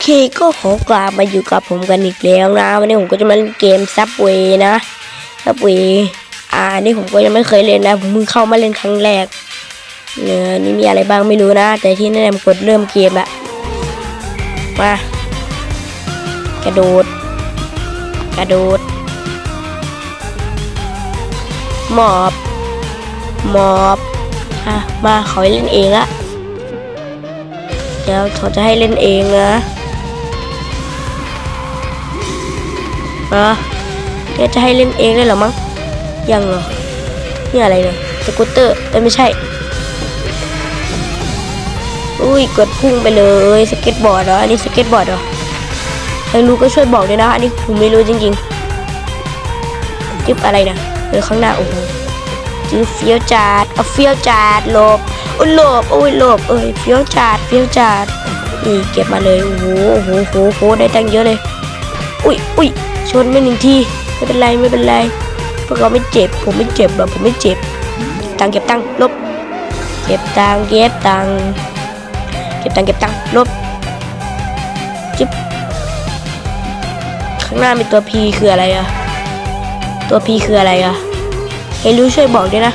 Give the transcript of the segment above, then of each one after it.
เคก็ขอกลับมาอยู่กับผมกันอีกแล้วนะ วันนี้ผมก็จะมาเล่นเกมซับเวนะซับเวอ่านี่ผมก็ยังไม่เคยเล่นนะ ผมเพิ่งเข้ามาเล่นครั้งแรกเนื้อนี่มีอะไรบ้างไม่รู้นะ แต่ที่แน่ๆกดเริ่มเกมละมากระโดด กระโดดหมอบหมอบอะมาขอเล่นเองละเดี๋ยวเขาจะให้เล่นเองนะ อะเดี๋ยวจะให้เล่นเองได้เหรอมั้ง ยังเหรอ นี่อะไรเนี่ย สกูตเตอร์เอ้ยไม่ใช่ อุ้ยกดพุ่งไปเลย สเก็ตบอร์ดเหรอ อันนี้สเก็ตบอร์ดเหรอ ใครรู้ก็ช่วยบอกด้วยนะ อันนี้ผมไม่รู้จริงๆจิ๊บอะไรนะเออข้างหน้า โอ้โหจิ๊บเฟี้ยวจัดเอาเฟี้ยวจัดหลบอุ้ยหลบอุ้ยหลบเอ้ยเฟี้ยวจัดเฟี้ยวจัดนี่เก็บมาเลย โอ้โหโอ้โหโอ้โหได้ตังเยอะเลย อุ้ยอุ้ย ชนไปหนึ่งทีไม่เป็นไรไม่เป็นไรพวกเราไม่เจ็บ ผมไม่เจ็บหรอกผมไม่เจ็บ ตังเก็บตังลบ เก็บตังเก็บตังเก็บตังเก็บตังลบจิ๊บข้างหน้ามีตัว P คืออะไรอะตัว P คืออะไรอะให้รู้ช่วยบอกด้วยนะ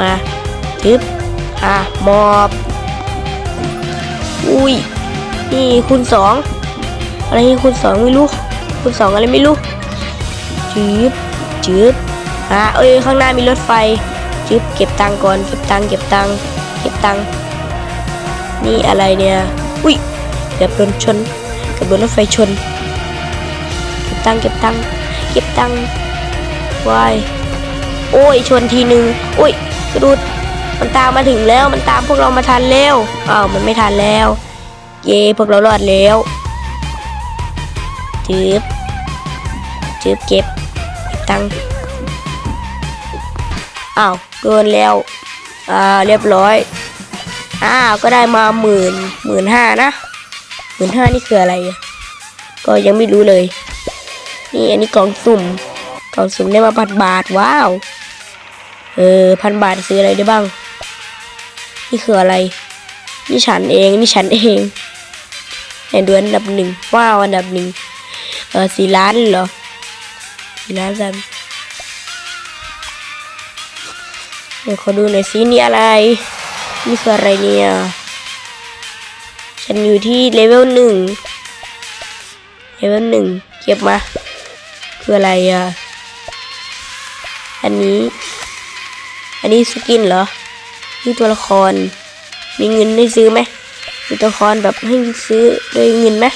มาจึ๊บอะมอบอุ้ยนี่คูณสองอะไรนี่คูณสองไม่รู้ คูณสองอะไรไม่รู้จืบจืบอะเอ้ยข้างหน้ามีรถไฟจืบเก็บตังก่อนเก็บตังเก็บตังเก็บตังนี่อะไรเนี่ยอุ้ยเกือบโดนชนเกือบโดนรถไฟชน เก็บตังเก็บตังเก็บตังวายโอ้ยชนทีหนึ่งอุ้ยกระดูดมันตามมาถึงแล้วมันตามพวกเรามาทันแล้วอ้าวมันไม่ทันแล้ว เย่พวกเรารอดแล้ว จืบจืบเก็บตังอ้าวโดนแล้ว อ่า เรียบร้อย อ้าว ก็ได้มาหมื่นหมื่นห้านะหมื่นห้านี่คืออะไร ก็ยังไม่รู้เลย นี่อันนี้กล่องสุ่ม กล่องสุ่มได้มาพันบาท ว้าว เออพันบาทซื้ออะไรได้บ้าง นี่คืออะไร นี่ฉันเอง นี่ฉันเองในเดือนอันดับหนึ่งว้าวอันดับหนึ่ง เออสี่ล้านเหรอสี่ล้านซันเดี๋ยวขอดูหน่อยสินี่อะไร นี่คืออะไรเนี่ย ฉันอยู่ที่เลเวลหนึ่งเลเวลหนึ่งเก็บมา คืออะไรอะ อันนี้ อันนี้สกินเหรอ นี่ตัวละคร มีเงินได้ซื้อไหมมีตัวละครแบบให้ซื้อด้วยเงินไหม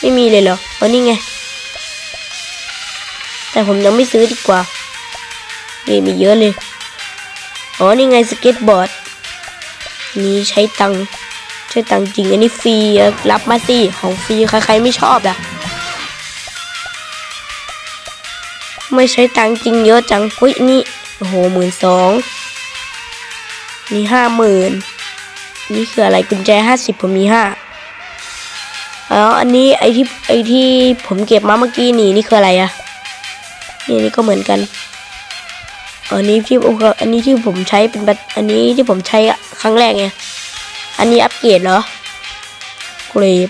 ไม่มีเลยเหรอ อ๋อนี่ไง แต่ผมยังไม่ซื้อดีกว่านี่มีเยอะเลย อ๋อ นี่ไงสเก็ตบอร์ด นี่ใช้ตังใช้ตังจริง อันนี้ฟรีอะรับมาสิของฟรีใครๆไม่ชอบล่ะ ไม่ใช้ตังจริงเยอะจังอุ้ยนี่ โอ้โหหมื่นสองนี่ห้าหมื่นนี่คืออะไรกุญแจห้าสิบผมมีห้า แล้วอันนี้ไอที่ไอที่ผมเก็บมาเมื่อกี้นี่นี่คืออะไรอะนี่นี่ก็เหมือนกัน อันนี้ที่โอเคอันนี้ที่ผมใช้เป็นอันนี้ที่ผมใช้ครั้งแรกไง อันนี้อัปเกรดเหรอเกรด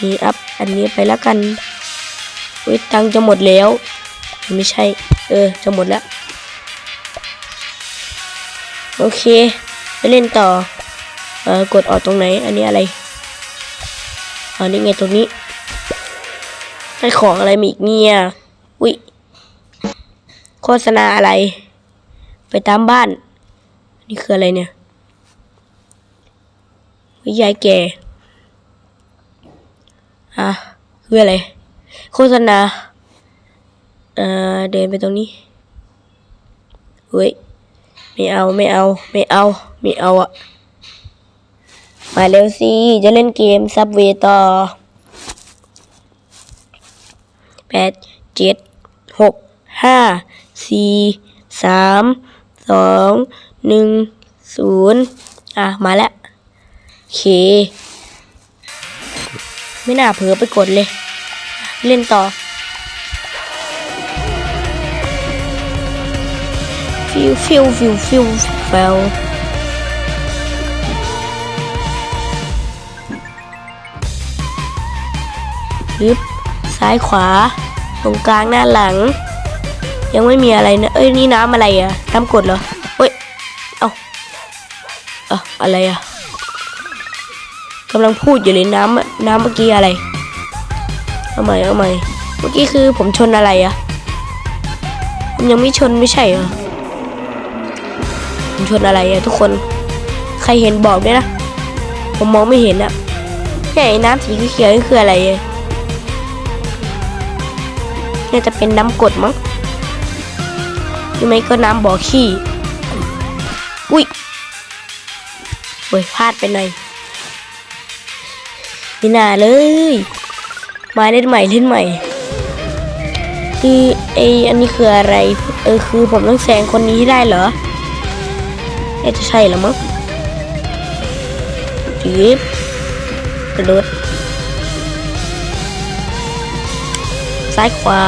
นี่อัพอันนี้ไปแล้วกันอุ้ยตังจะหมดแล้ว ไม่ใช่ เออ จะหมดแล้ว โอเค ไปเล่นต่อ เออกดออกตรงไหน อันนี้อะไร อันนี้ไงตรงนี้ให้ของอะไรมีอีกเนี่ย อุ้ยโฆษณาอะไร ไปตามบ้าน นี่คืออะไรเนี่ยวิยายแก่อะคืออะไร โฆษณา เอ่อ เดินไปตรงนี้เฮ้ย ไม่เอา ไม่เอา ไม่เอา ไม่เอาอะ มาเร็วสิ จะเล่นเกมซับเวต่อแปดเจ็ดหกห้าสี่สามสองหนึ่งศูนย์อะ มาแล้วเค ไม่น่าเผลอไปกดเลย เล่นต่อฟิวฟิวฟิวฟิวฟิว ฮึบซ้ายขวา ตรงกลางหน้าหลัง ยังไม่มีอะไรนะเอ้ยนี่น้ำอะไรอะน้ำกรดเหรอเฮ้ยเอาเอะอะไรอะกำลังพูดอยู่เลยน้ำน้ำเมื่อกี้อะไรเอาใหม่เอาใหม่เมื่อกี้คือผมชนอะไรอะผมยังไม่ชนไม่ใช่เหรอผมชนอะไรอะทุกคนใครเห็นบอกด้วยนะ ผมมองไม่เห็นอะแค่ไอ้น้ำสีเขียวนี่คืออะไรอะ น่าจะเป็นน้ำกดมั้งหรือไม่ก็น้ำบ่อขี้ อุ้ยเว้ยพลาดไปหน่อยไม่นาเลย มาเล่นใหม่เล่นใหม่ คือไออันนี้คืออะไร เออคือผมต้องแซงคนนี้ให้ได้เหรอเอ๊ะจะใช่หรอมั้งจีบกระโดด ซ้ายขวา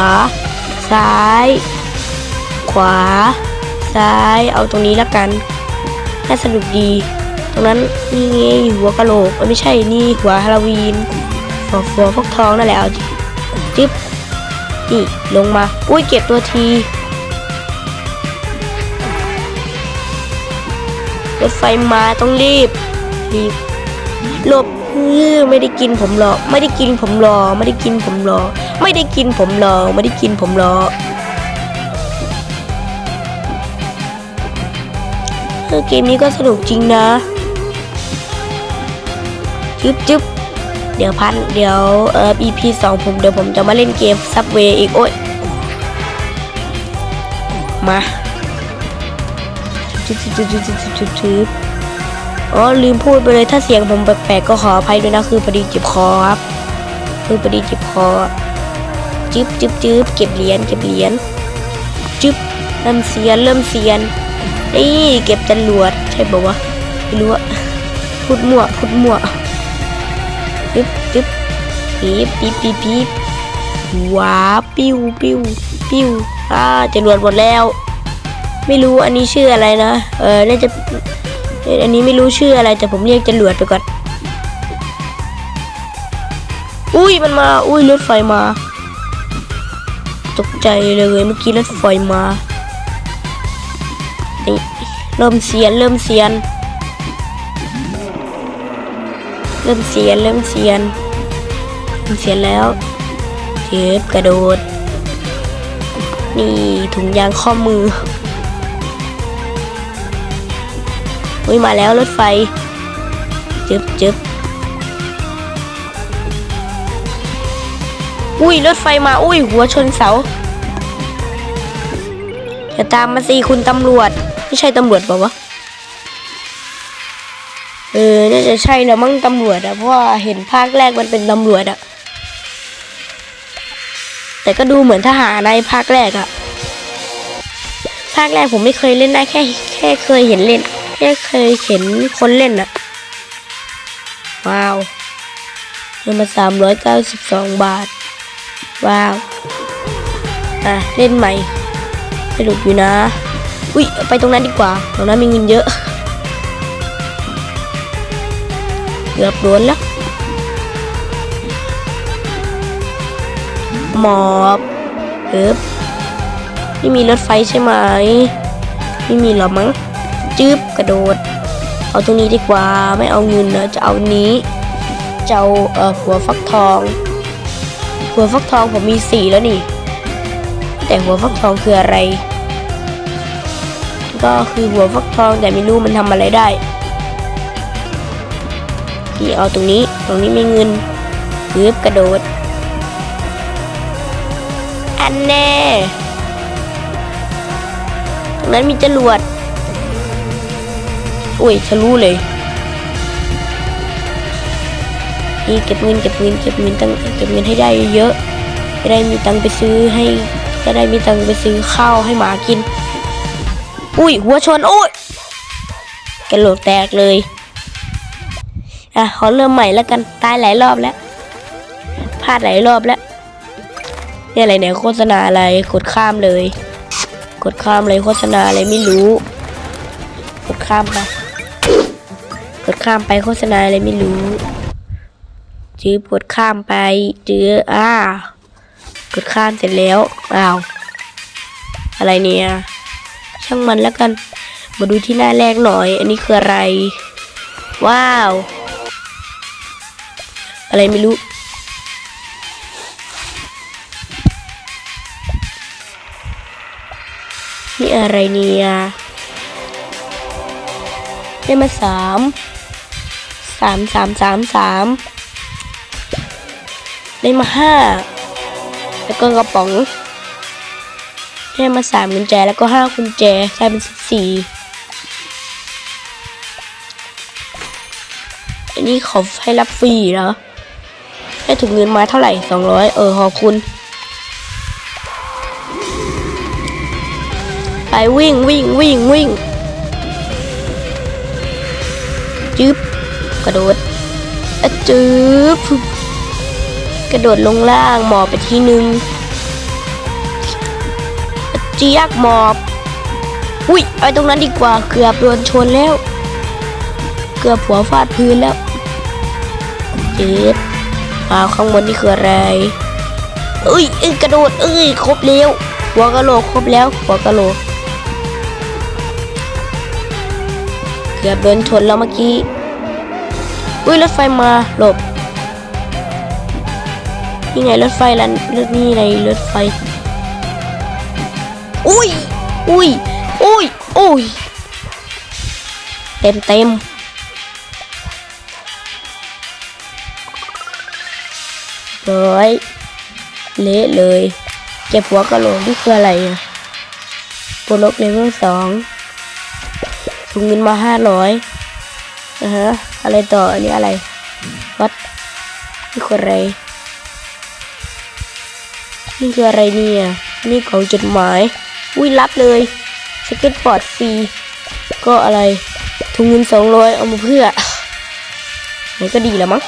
ซ้าย ขวา ซ้ายเอาตรงนี้ละกันน่าสนุกดี ตรงนั้นนี่ไงหัวกะโหลกไม่ใช่นี่หัวฮาโลวีนหัวหัวฟักทองนั่นแหละเอาจิจิ๊บนี่ลงมาอุ้ยเก็บตัวทีรถไฟมาต้องรีบรีบหลบเฮ้อไม่ได้กินผมหรอ ไม่ได้กินผมหรอ ไม่ได้กินผมหรอ ไม่ได้กินผมหรอกไม่ได้กินผมหรอกเออเกมนี้ก็สนุกจริงนะจึ๊บจึ๊บเดี๋ยวพันเดี๋ยวเอ่อ EP สองผมเดี๋ยวผมจะมาเล่นเกมซับเวอีกโอ้ยมาจึ๊บจึ๊บจึ๊บจึ๊บจึ๊บจึ๊บจึ๊บอ๋อลืมพูดไปเลยถ้าเสียงผมแปลกๆก็ขออภัยด้วยนะคือพอดีจ็บคอครับคือพอดีจ็บคอ จึ๊บจึ๊บจึ๊บเก็บเหรียญเก็บเหรียญจึ๊บเริ่มเสียนเริ่มเสียนนี่เก็บจรวดใช่ปะวะไม่รู้อะพูดมั่วพูดมั่วจึ๊บจึ๊บปี๊บปี๊บปี๊บปี๊บว้าปิ้วปิ้วปิ้วอ่าจรวดหมดแล้ว ไม่รู้อันนี้ชื่ออะไรนะเออน่าจะอันนี้ไม่รู้ชื่ออะไรแต่ผมเรียกจรวดไปก่อนอุ้ยมันมา อุ้ยรถไฟมา ตกใจเลยเมื่อกี้รถไฟมานี่เริ่มเสียนเริ่มเสียน เริ่มเสียนเริ่มเสียนเริ่มเสียนแล้วเจ็บกระโดด นี่ถุงยางข้อมืออุ้ยมาแล้วรถไฟ จึบจึบ อุ้ยรถไฟมาอุ้ยหัวชนเสาอย่าตามมาสิคุณตำรวจ ไม่ใช่ตำรวจเปล่าวะเออน่าจะใช่แล้วมั้งตำรวจอะเพราะว่าเห็นภาคแรกมันเป็นตำรวจอะแต่ก็ดูเหมือนทหารในภาคแรกอะภาคแรกผมไม่เคยเล่นได้แค่แค่เคยเห็นเล่นแค่เคยเห็นคนเล่นอะว้าวเงินมาสามร้อยเก้าสิบสองบาท ว้าว อะ เล่นใหม่สนุกอยู่นะ อุ้ยไปตรงนั้นดีกว่า ตรงนั้นมีเงินเยอะ เกือบโดนแล้วหมอบเอ๊บนี่มีรถไฟใช่ไหม ไม่มีหรอมั้งจึ๊บกระโดด เอาตรงนี้ดีกว่า ไม่เอาเงินนะ จะเอานี้ จะเอาเอ่อหัวฟักทอง หัวฟักทองผมมีสี่แล้วนี่ แต่หัวฟักทองคืออะไร ก็คือหัวฟักทองแต่ไม่รู้มันทำอะไรได้นี่เอาตรงนี้ตรงนี้ไม่เงินยึบกระโดด อันแน่ตรงนั้นมีจรวด อุ้ยทะลุเลย นี่เก็บเงินเก็บเงินเก็บเงินตั้งเก็บเงินให้ได้เยอะจะได้มีตังไปซื้อให้จะได้มีตังไปซื้อข้าวให้หมากิน อุ้ยหัวชนโอ้ยกระโหลกแตกเลยอะขอเริ่มใหม่แล้วกันตายหลายรอบแล้วพลาดหลายรอบแล้วเนี่ยอะไรเนี่ยโฆษณาอะไรกดข้ามเลย กดข้ามเลยโฆษณาอะไรไม่รู้ กดข้ามไปกดข้ามไปโฆษณาอะไรไม่รู้ จื้อกดข้ามไปจื้ออ่ากดข้ามเสร็จแล้วอ้าวอะไรเนี่ย ช่างมันแล้วกัน มาดูที่หน้าแรกหน่อย อันนี้คืออะไร ว้าว อะไรไม่รู้นี่อะไรเนี่ยได้มาสาม สามสามสามสาม ได้มาห้าแล้วก็กระป๋องได้มาสามกุญแจแล้วก็ห้ากุญแจกลายเป็นสิบสี่อันนี้เขาให้รับฟรีเหรอให้ถุงเงินมาเท่าไหร่สองร้อยเออขอบคุณ ไปวิ่งวิ่งวิ่งวิ่งจึ๊บกระโดดอจึ๊บ กระโดดลงล่างหมอบไปทีนึงเจียกหมอบอุ้ยไปตรงนั้นดีกว่าเกือบโดนชนแล้ว เกือบหัวฟาดพื้นแล้วเจ็บอ้าวข้างบนนี่คืออะไรเอ้ยเอ้ยกระโดดเอ้ยครบแล้วหัวกะโหลกครบแล้วหัวกะโหลกเกือบโดนชนแล้วเมื่อกี้อุ้ยรถไฟมาหลบ นี่ไงรถไฟลันรถนี่ไงรถไฟ อุ้ย อุ้ย อุ้ย อุ้ย เต็มเต็มร้อยเละเลย เก็บหัวกระโหลกนี่คืออะไรอะโปรลกเลเวลสองถุงเงินมาห้าร้อยนะฮะ อะไรต่อ อันนี้อะไร วัดนี่คืออะไร นี่คืออะไรเนี่ย นี่ของจดหมาย อุ้ยรับเลยสเก็ตบอร์ดฟรี ก็อะไรถุงเงินสองร้อยเอามาเพื่อมันก็ดีแล้วมั้ง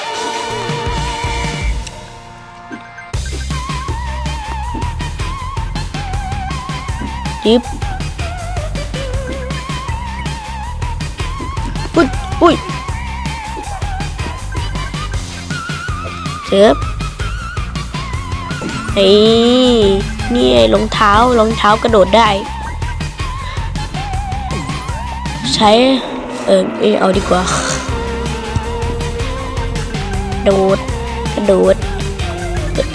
จิ๊บอุ้ยอุ้ยเจ็บ ไอ้นี่รองเท้ารองเท้ากระโดดได้ ใช้ เออเอาดีกว่า โดดกระโดด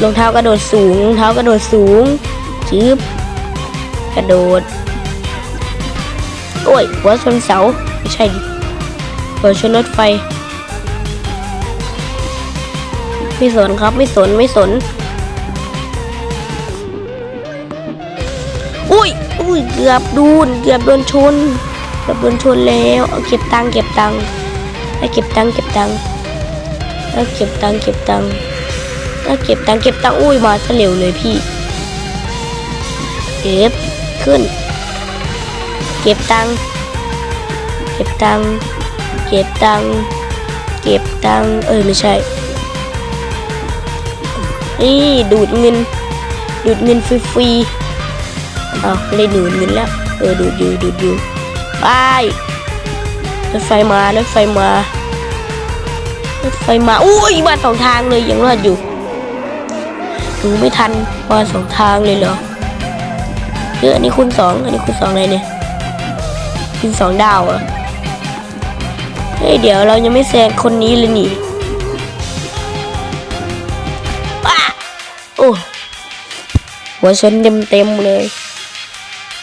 รองเท้ากระโดดสูงรองเท้ากระโดดสูงจืบกระโดด โอ้ยหัวชนเสาไม่ใช่ดิเปิดชนรถไฟ ไม่สนครับไม่สนไม่สน กือบดูนเกือบโดนชนเกือบโดนชนแล้วเอาเก็บตังเก็บตังค์ให้เก็บตังเก็บตังค์ให้เก็บตังเก็บตังค์ให้เก็บตังเก็บตังอุ้ยมาซะเร็วเลยพี่เก็บขึ้น เก็บตังเก็บตังเก็บตังเก็บตังเอ้ยไม่ใช่นี่ดูดเงินดูดเงินฟรีๆ เอาได้ดูดเงินแล้วเออดูดอยู่ดูดอยู่ไปรถไฟมารถไฟมารถไฟมาอุ้ยมาสองทางเลยยังรอดอยู่ดูไม่ทันมาสองทางเลยเหรอเอออันนี้คุณสองอันนี้คุณสองอะไรเนี่ยคุณสองดาวเหรอเฮ้ยเดี๋ยวเรายังไม่แซงคนนี้เลยนี่อ้าโอ้หัวชนเต็มเต็มเลย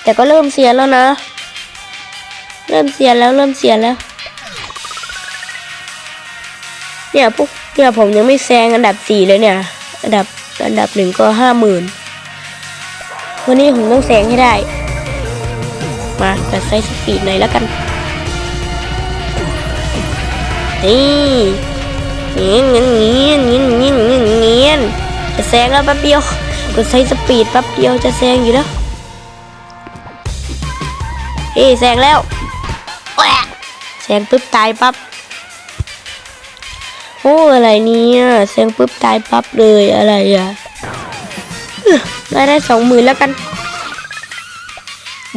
แต่ก็เริ่มเสียแล้วนะ เริ่มเสียแล้วเริ่มเสียแล้ว เนี่ยพวกเนี่ยผมยังไม่แซงอันดับสี่เลยเนี่ย อันดับอันดับหนึ่งก็ห้าหมื่นวันนี้ผมต้องแซงให้ได้ มาแต่ไซส์สปีดหน่อยแล้วกัน นี่เงี้ยเงี้ยเงี้ยเงี้ยเงี้ยเงี้ยเงี้ยจะแซงแล้วแป๊บเดียวกดใช้สปีดแป๊บเดียวจะแซงอยู่แล้ว เอ้แซงแล้วแหวะแซงปุ๊บตายปั๊บโอ้อะไรเนี่ยแซงปุ๊บตายปั๊บเลยอะไรอะได้ได้สองหมื่นแล้วกัน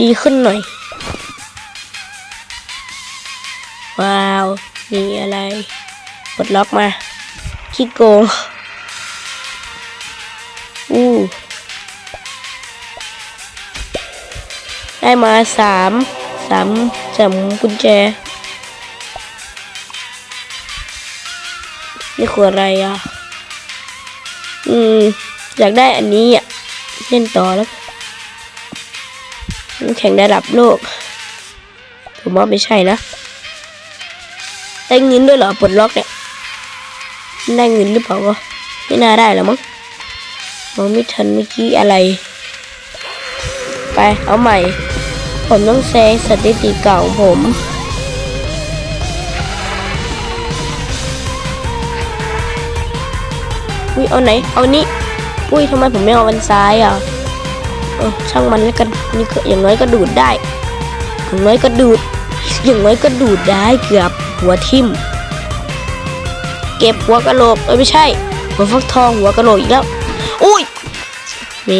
ดีขึ้นหน่อย ว้าวนี่อะไรปลดล็อกมาขี้โกงอู้ ได้มาสามสามสามกุญแจ นี่คืออะไรอะ อืม อยากได้อันนี้อะเล่นต่อแล้วน้ำแข่งระดับโลก ผมว่าไม่ใช่นะ ได้เงินด้วยเหรอปลดล็อกเนี่ย ได้เงินหรือเปล่าวะไม่น่าได้แล้วมั้งมองไม่ทันเมื่อกี้อะไร ไปเอาใหม่ ผมต้องแซงสถิติเก่าของผมอุ้ยเอาไหน เอานี้อุ้ยทำไมผมไม่เอาวันซ้ายอะเออช่างมันแล้วกันนี่ก็อย่างน้อยก็ดูดได้อย่างน้อยก็ดูด อย่างน้อยก็ดูดได้เกือบหัวทิ่ม เก็บหัวกะโหลกเอ้ยไม่ใช่ หัวฟักทองหัวกะโหลกอีกแล้ว อุ้ยเม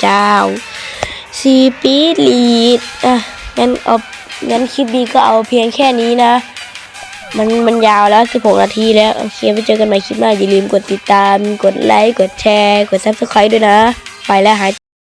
เจ้า ซีปีดลีดอะงั้นเอางั้นคลิปนี้ก็เอาเพียงแค่นี้นะ มันมันยาวแล้ว 16 นาทีแล้ว โอเคไปเจอกันใหม่คลิปหน้า อย่าลืมกดติดตาม กดไลค์ กดแชร์ กด subscribe ด้วยนะ ไปแล้วหาย